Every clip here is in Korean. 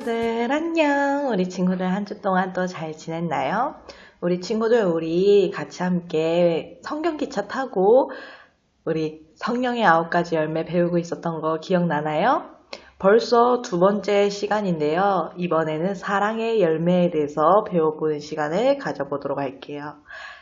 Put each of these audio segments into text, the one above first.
친구들 안녕. 우리 친구들 한 주 동안 또 잘 지냈나요? 우리 친구들 우리 같이 함께 성경 기차 타고 우리 성령의 아홉 가지 열매 배우고 있었던 거 기억나나요? 벌써 두 번째 시간인데요. 이번에는 사랑의 열매에 대해서 배워보는 시간을 가져보도록 할게요.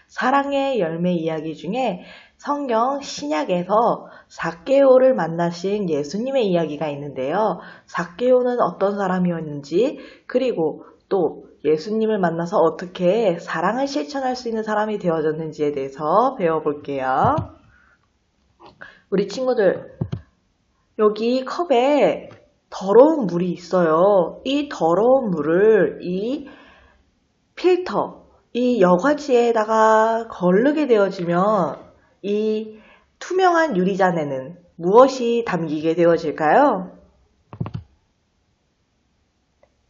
사랑의 열매 이야기 중에 성경 신약에서 사케오를 만나신 예수님의 이야기가 있는데요. 사케오는 어떤 사람이었는지 그리고 또 예수님을 만나서 어떻게 사랑을 실천할 수 있는 사람이 되어졌는지에 대해서 배워볼게요. 우리 친구들 여기 컵에 더러운 물이 있어요. 이 더러운 물을 이 필터, 이 여과지에다가 거르게 되어지면 이 투명한 유리잔에는 무엇이 담기게 되어질까요?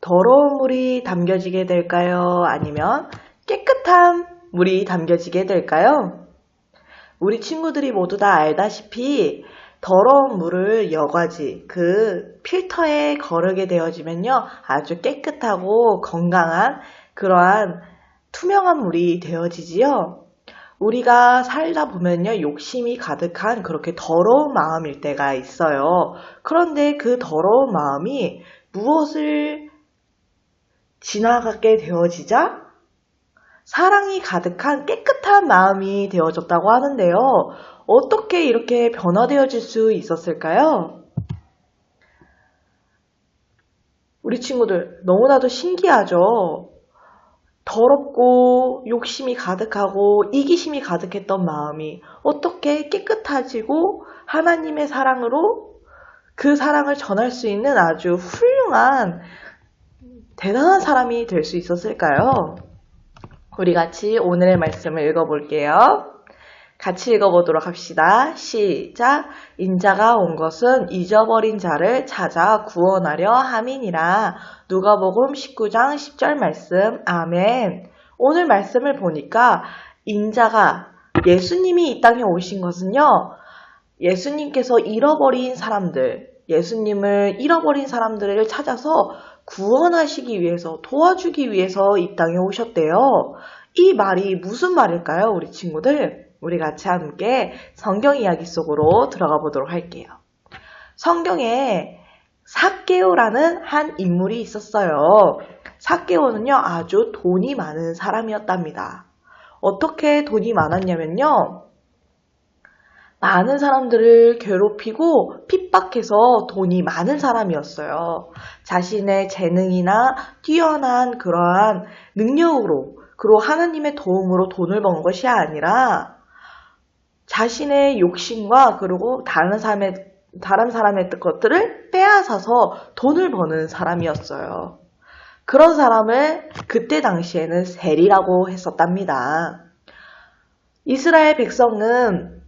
더러운 물이 담겨지게 될까요? 아니면 깨끗한 물이 담겨지게 될까요? 우리 친구들이 모두 다 알다시피 더러운 물을 여과지, 그 필터에 거르게 되어지면요. 아주 깨끗하고 건강한 그러한 투명한 물이 되어지지요. 우리가 살다 보면요, 욕심이 가득한 그렇게 더러운 마음일 때가 있어요. 그런데 그 더러운 마음이 무엇을 지나가게 되어지자 사랑이 가득한 깨끗한 마음이 되어졌다고 하는데요. 어떻게 이렇게 변화되어질 수 있었을까요? 우리 친구들 너무나도 신기하죠? 더럽고 욕심이 가득하고 이기심이 가득했던 마음이 어떻게 깨끗해지고 하나님의 사랑으로 그 사랑을 전할 수 있는 아주 훌륭한 대단한 사람이 될 수 있었을까요? 우리 같이 오늘의 말씀을 읽어볼게요. 같이 읽어보도록 합시다. 시작. 인자가 온 것은 잊어버린 자를 찾아 구원하려 함이니라. 누가복음 19장 10절 말씀. 아멘. 오늘 말씀을 보니까 인자가 예수님이 이 땅에 오신 것은요. 예수님께서 잃어버린 사람들, 예수님을 잃어버린 사람들을 찾아서 구원하시기 위해서, 도와주기 위해서 이 땅에 오셨대요. 이 말이 무슨 말일까요, 우리 친구들? 우리 같이 함께 성경 이야기 속으로 들어가 보도록 할게요. 성경에 사케오라는 한 인물이 있었어요. 사케오는요, 아주 돈이 많은 사람이었답니다. 어떻게 돈이 많았냐면요, 많은 사람들을 괴롭히고 핍박해서 돈이 많은 사람이었어요. 자신의 재능이나 뛰어난 그러한 능력으로, 그리고 하나님의 도움으로 돈을 번 것이 아니라 자신의 욕심과 그리고 다른 사람의, 다른 사람의 것들을 빼앗아서 돈을 버는 사람이었어요. 그런 사람을 그때 당시에는 셀이라고 했었답니다. 이스라엘 백성은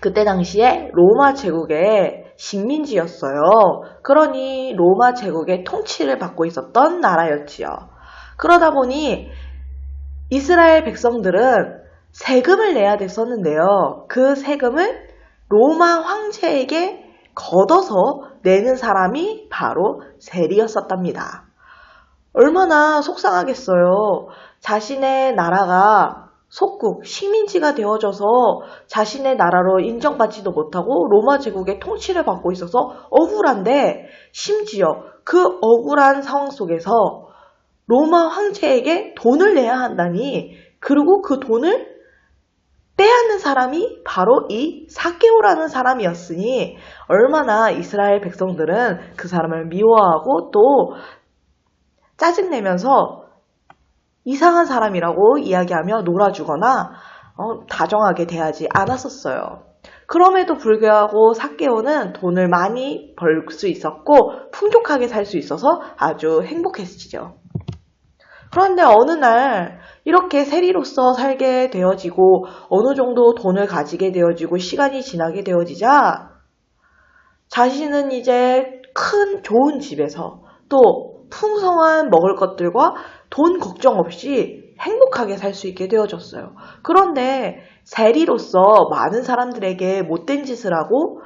그때 당시에 로마 제국의 식민지였어요. 그러니 로마 제국의 통치를 받고 있었던 나라였지요. 그러다 보니 이스라엘 백성들은 세금을 내야 됐었는데요. 그 세금을 로마 황제에게 걷어서 내는 사람이 바로 셀이었었답니다. 얼마나 속상하겠어요. 자신의 나라가 속국, 식민지가 되어져서 자신의 나라로 인정받지도 못하고 로마 제국의 통치를 받고 있어서 억울한데 심지어 그 억울한 상황 속에서 로마 황제에게 돈을 내야 한다니 그리고 그 돈을 빼앗는 사람이 바로 이 사케오라는 사람이었으니 얼마나 이스라엘 백성들은 그 사람을 미워하고 또 짜증내면서 이상한 사람이라고 이야기하며 놀아주거나 어, 다정하게 대하지 않았었어요. 그럼에도 불구하고 사케오는 돈을 많이 벌 수 있었고 풍족하게 살 수 있어서 아주 행복했지죠. 그런데 어느 날 이렇게 세리로서 살게 되어지고 어느 정도 돈을 가지게 되어지고 시간이 지나게 되어지자 자신은 이제 큰 좋은 집에서 또 풍성한 먹을 것들과 돈 걱정 없이 행복하게 살 수 있게 되어졌어요. 그런데 세리로서 많은 사람들에게 못된 짓을 하고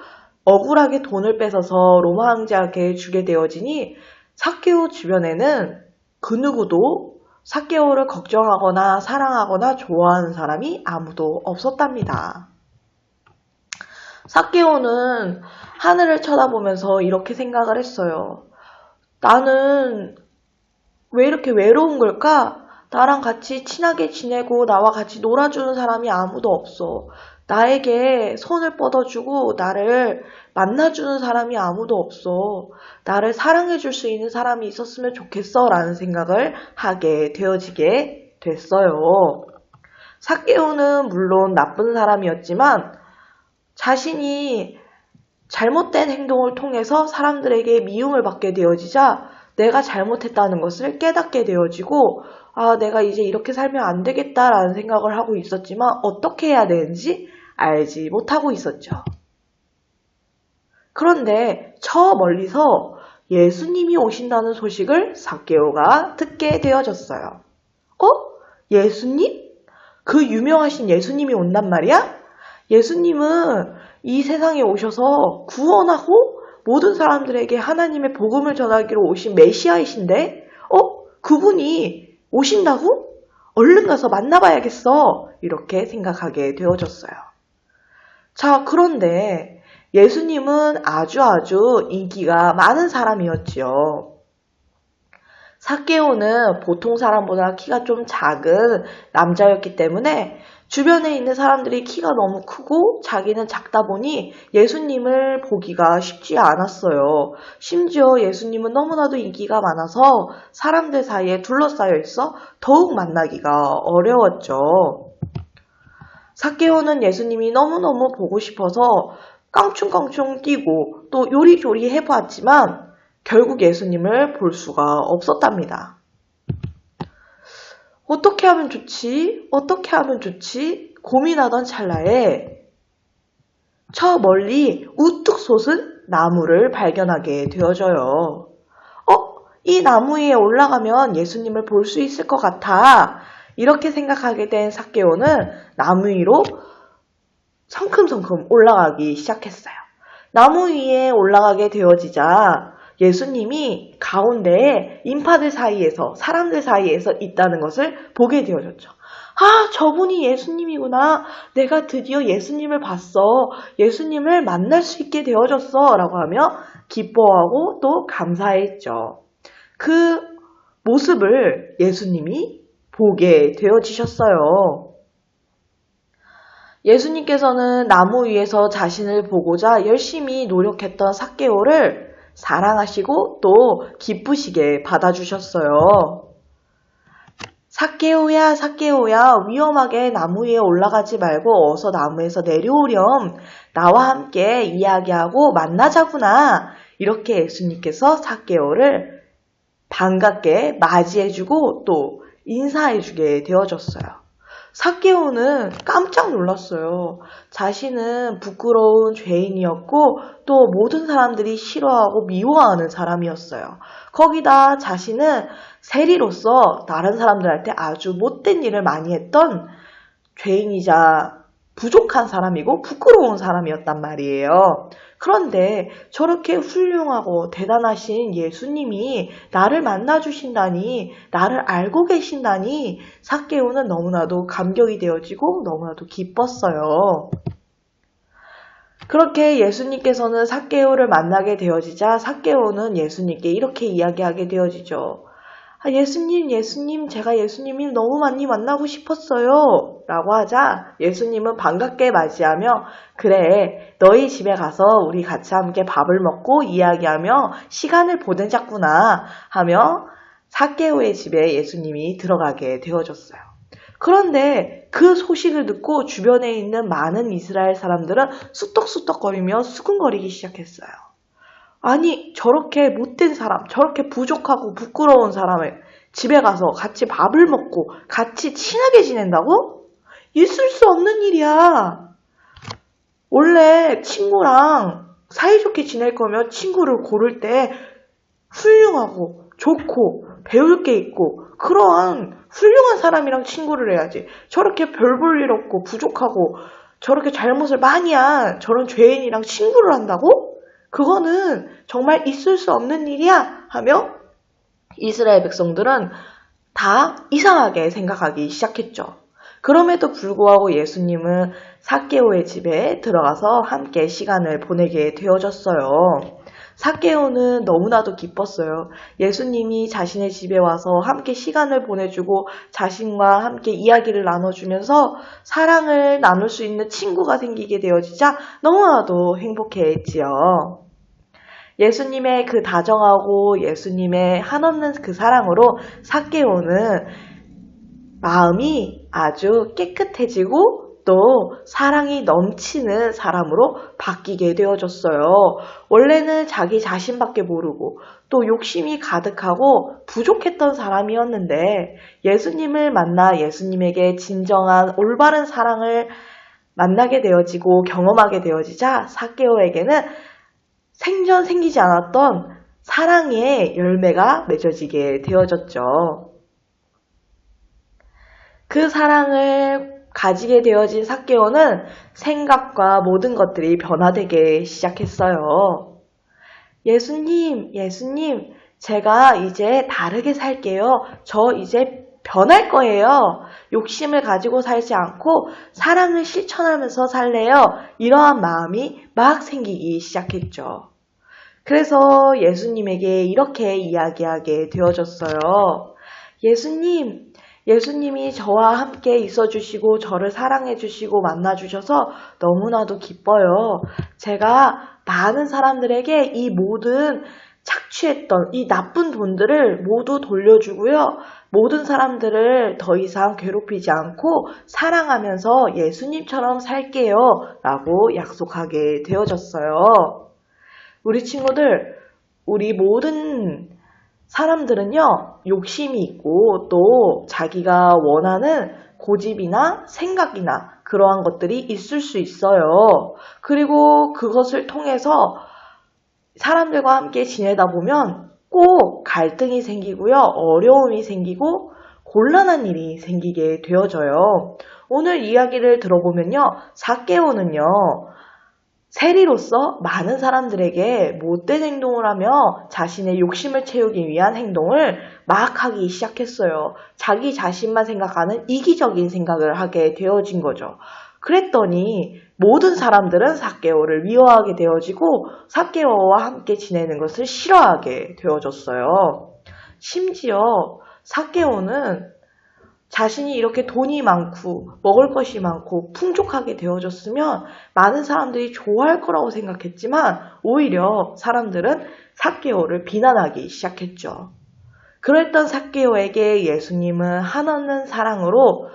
억울하게 돈을 뺏어서 로마 황제에게 주게 되어지니 사케오 주변에는 그 누구도 사케오를 걱정하거나 사랑하거나 좋아하는 사람이 아무도 없었답니다. 사케오는 하늘을 쳐다보면서 이렇게 생각을 했어요. 나는 왜 이렇게 외로운 걸까? 나랑 같이 친하게 지내고 나와 같이 놀아주는 사람이 아무도 없어. 나에게 손을 뻗어주고 나를 만나주는 사람이 아무도 없어. 나를 사랑해줄 수 있는 사람이 있었으면 좋겠어. 라는 생각을 하게 되어지게 됐어요. 사케오는 물론 나쁜 사람이었지만 자신이 잘못된 행동을 통해서 사람들에게 미움을 받게 되어지자 내가 잘못했다는 것을 깨닫게 되어지고 아, 내가 이제 이렇게 살면 안 되겠다라는 생각을 하고 있었지만 어떻게 해야 되는지 알지 못하고 있었죠. 그런데 저 멀리서 예수님이 오신다는 소식을 사케오가 듣게 되어졌어요. 어? 예수님? 그 유명하신 예수님이 온단 말이야? 예수님은 이 세상에 오셔서 구원하고 모든 사람들에게 하나님의 복음을 전하기로 오신 메시아이신데, 어? 그분이 오신다고? 얼른 가서 만나봐야겠어. 이렇게 생각하게 되어졌어요. 자, 그런데 예수님은 아주 아주 인기가 많은 사람이었지요. 사케오는 보통 사람보다 키가 좀 작은 남자였기 때문에 주변에 있는 사람들이 키가 너무 크고 자기는 작다 보니 예수님을 보기가 쉽지 않았어요. 심지어 예수님은 너무나도 인기가 많아서 사람들 사이에 둘러싸여 있어 더욱 만나기가 어려웠죠. 사케오는 예수님이 너무너무 보고 싶어서 깡충깡충 뛰고 또 요리조리 해보았지만 결국 예수님을 볼 수가 없었답니다. 어떻게 하면 좋지? 어떻게 하면 좋지? 고민하던 찰나에 저 멀리 우뚝 솟은 나무를 발견하게 되어져요. 어? 이 나무 위에 올라가면 예수님을 볼 수 있을 것 같아. 이렇게 생각하게 된 사케오는 나무 위로 성큼성큼 올라가기 시작했어요. 나무 위에 올라가게 되어지자 예수님이 가운데에 인파들 사이에서 사람들 사이에서 있다는 것을 보게 되어졌죠. 아, 저분이 예수님이구나. 내가 드디어 예수님을 봤어. 예수님을 만날 수 있게 되어졌어. 라고 하며 기뻐하고 또 감사했죠. 그 모습을 예수님이 보게 되어지셨어요. 예수님께서는 나무 위에서 자신을 보고자 열심히 노력했던 사케오를 사랑하시고 또 기쁘시게 받아주셨어요. 사케오야, 사케오야, 위험하게 나무 위에 올라가지 말고 어서 나무에서 내려오렴. 나와 함께 이야기하고 만나자구나. 이렇게 예수님께서 사케오를 반갑게 맞이해주고 또 인사해주게 되어졌어요. 사케오는 깜짝 놀랐어요. 자신은 부끄러운 죄인이었고 또 모든 사람들이 싫어하고 미워하는 사람이었어요. 거기다 자신은 세리로서 다른 사람들한테 아주 못된 일을 많이 했던 죄인이자 부족한 사람이고 부끄러운 사람이었단 말이에요. 그런데 저렇게 훌륭하고 대단하신 예수님이 나를 만나주신다니, 나를 알고 계신다니, 사케오는 너무나도 감격이 되어지고 너무나도 기뻤어요. 그렇게 예수님께서는 사케오를 만나게 되어지자 사케오는 예수님께 이렇게 이야기하게 되어지죠. 아, 예수님, 예수님, 제가 예수님이 너무 많이 만나고 싶었어요. 라고 하자 예수님은 반갑게 맞이하며 그래, 너희 집에 가서 우리 같이 함께 밥을 먹고 이야기하며 시간을 보내자꾸나 하며 사케오의 집에 예수님이 들어가게 되어졌어요. 그런데 그 소식을 듣고 주변에 있는 많은 이스라엘 사람들은 쑥덕쑥덕거리며 수근거리기 시작했어요. 아니, 저렇게 못된 사람, 저렇게 부족하고 부끄러운 사람을 집에 가서 같이 밥을 먹고 같이 친하게 지낸다고? 있을 수 없는 일이야. 원래 친구랑 사이좋게 지낼 거면 친구를 고를 때 훌륭하고 좋고 배울 게 있고 그러한 훌륭한 사람이랑 친구를 해야지. 저렇게 별 볼 일 없고 부족하고 저렇게 잘못을 많이 한 저런 죄인이랑 친구를 한다고? 그거는 정말 있을 수 없는 일이야 하며 이스라엘 백성들은 다 이상하게 생각하기 시작했죠. 그럼에도 불구하고 예수님은 사케오의 집에 들어가서 함께 시간을 보내게 되어졌어요. 사케오는 너무나도 기뻤어요. 예수님이 자신의 집에 와서 함께 시간을 보내주고 자신과 함께 이야기를 나눠주면서 사랑을 나눌 수 있는 친구가 생기게 되어지자 너무나도 행복해했지요. 예수님의 그 다정하고 예수님의 한없는 그 사랑으로 사케오는 마음이 아주 깨끗해지고 또 사랑이 넘치는 사람으로 바뀌게 되어졌어요. 원래는 자기 자신밖에 모르고 또 욕심이 가득하고 부족했던 사람이었는데 예수님을 만나 예수님에게 진정한 올바른 사랑을 만나게 되어지고 경험하게 되어지자 사케오에게는 생전 생기지 않았던 사랑의 열매가 맺어지게 되어졌죠. 그 사랑을 가지게 되어진 사케오는 생각과 모든 것들이 변화되게 시작했어요. 예수님, 예수님, 제가 이제 다르게 살게요. 저 이제 변할 거예요. 욕심을 가지고 살지 않고 사랑을 실천하면서 살래요. 이러한 마음이 막 생기기 시작했죠. 그래서 예수님에게 이렇게 이야기하게 되어졌어요. 예수님, 예수님이 저와 함께 있어 주시고 저를 사랑해 주시고 만나 주셔서 너무나도 기뻐요. 제가 많은 사람들에게 이 모든 착취했던 이 나쁜 돈들을 모두 돌려주고요. 모든 사람들을 더 이상 괴롭히지 않고 사랑하면서 예수님처럼 살게요. 라고 약속하게 되어졌어요. 우리 친구들, 우리 모든 사람들은요, 욕심이 있고 또 자기가 원하는 고집이나 생각이나 그러한 것들이 있을 수 있어요. 그리고 그것을 통해서 사람들과 함께 지내다 보면 꼭 갈등이 생기고요, 어려움이 생기고 곤란한 일이 생기게 되어져요. 오늘 이야기를 들어보면요, 사케오는요, 세리로서 많은 사람들에게 못된 행동을 하며 자신의 욕심을 채우기 위한 행동을 막 하기 시작했어요. 자기 자신만 생각하는 이기적인 생각을 하게 되어진 거죠. 그랬더니 모든 사람들은 사케오를 미워하게 되어지고 사케오와 함께 지내는 것을 싫어하게 되어졌어요. 심지어 사케오는 자신이 이렇게 돈이 많고 먹을 것이 많고 풍족하게 되어졌으면 많은 사람들이 좋아할 거라고 생각했지만 오히려 사람들은 사케오를 비난하기 시작했죠. 그랬던 사케오에게 예수님은 한없는 사랑으로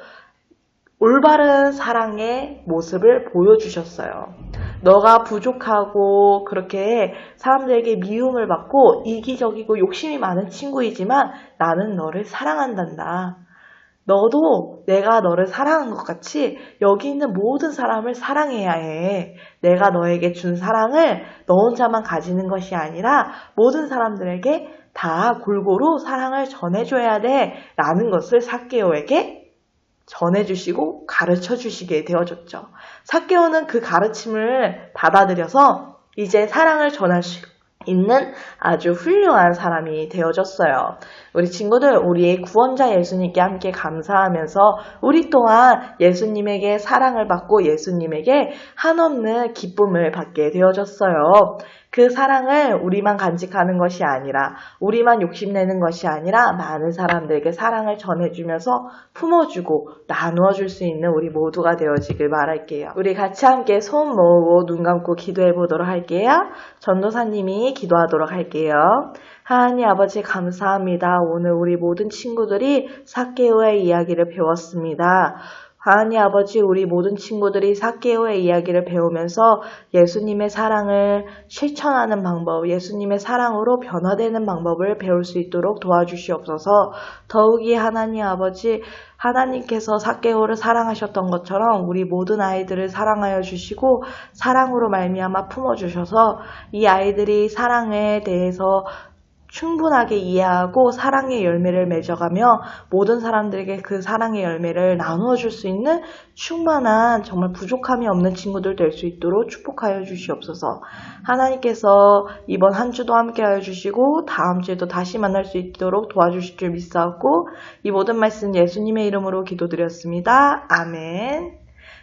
올바른 사랑의 모습을 보여주셨어요. 너가 부족하고 그렇게 사람들에게 미움을 받고 이기적이고 욕심이 많은 친구이지만 나는 너를 사랑한단다. 너도 내가 너를 사랑한 것 같이 여기 있는 모든 사람을 사랑해야 해. 내가 너에게 준 사랑을 너 혼자만 가지는 것이 아니라 모든 사람들에게 다 골고루 사랑을 전해줘야 돼. 라는 것을 사케오에게 전해주시고 가르쳐 주시게 되어졌죠. 사케오는 그 가르침을 받아들여서 이제 사랑을 전할 수 있는 아주 훌륭한 사람이 되어졌어요. 우리 친구들, 우리의 구원자 예수님께 함께 감사하면서 우리 또한 예수님에게 사랑을 받고 예수님에게 한없는 기쁨을 받게 되어졌어요. 그 사랑을 우리만 간직하는 것이 아니라 우리만 욕심내는 것이 아니라 많은 사람들에게 사랑을 전해주면서 품어주고 나누어 줄 수 있는 우리 모두가 되어지길 바랄게요. 우리 같이 함께 손 모으고 눈 감고 기도해 보도록 할게요. 전도사님이 기도하도록 할게요. 하나님 아버지 감사합니다. 오늘 우리 모든 친구들이 사케오의 이야기를 배웠습니다. 하나님 아버지 우리 모든 친구들이 사케오의 이야기를 배우면서 예수님의 사랑을 실천하는 방법, 예수님의 사랑으로 변화되는 방법을 배울 수 있도록 도와주시옵소서. 더욱이 하나님 아버지 하나님께서 사케오를 사랑하셨던 것처럼 우리 모든 아이들을 사랑하여 주시고 사랑으로 말미암아 품어 주셔서 이 아이들이 사랑에 대해서 충분하게 이해하고 사랑의 열매를 맺어가며 모든 사람들에게 그 사랑의 열매를 나누어 줄 수 있는 충만한 정말 부족함이 없는 친구들 될 수 있도록 축복하여 주시옵소서. 하나님께서 이번 한 주도 함께 하여 주시고 다음 주에도 다시 만날 수 있도록 도와주실 줄 믿사옵고 이 모든 말씀 예수님의 이름으로 기도드렸습니다. 아멘.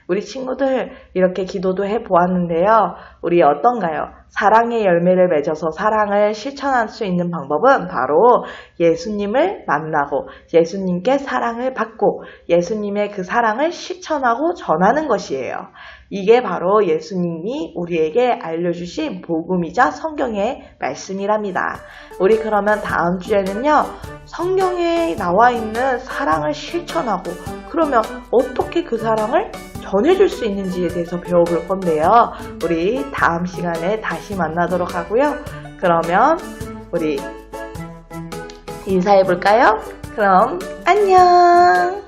우리 친구들 이렇게 기도도 해 보았는데요. 우리 어떤가요? 사랑의 열매를 맺어서 사랑을 실천할 수 있는 방법은 바로 예수님을 만나고 예수님께 사랑을 받고 예수님의 그 사랑을 실천하고 전하는 것이에요. 이게 바로 예수님이 우리에게 알려주신 복음이자 성경의 말씀이랍니다. 우리 그러면 다음 주에는요, 성경에 나와 있는 사랑을 실천하고, 그러면 어떻게 그 사랑을 전해줄 수 있는지에 대해서 배워볼 건데요. 우리 다음 시간에 다시 만나도록 하고요. 그러면 우리 인사해 볼까요? 그럼 안녕!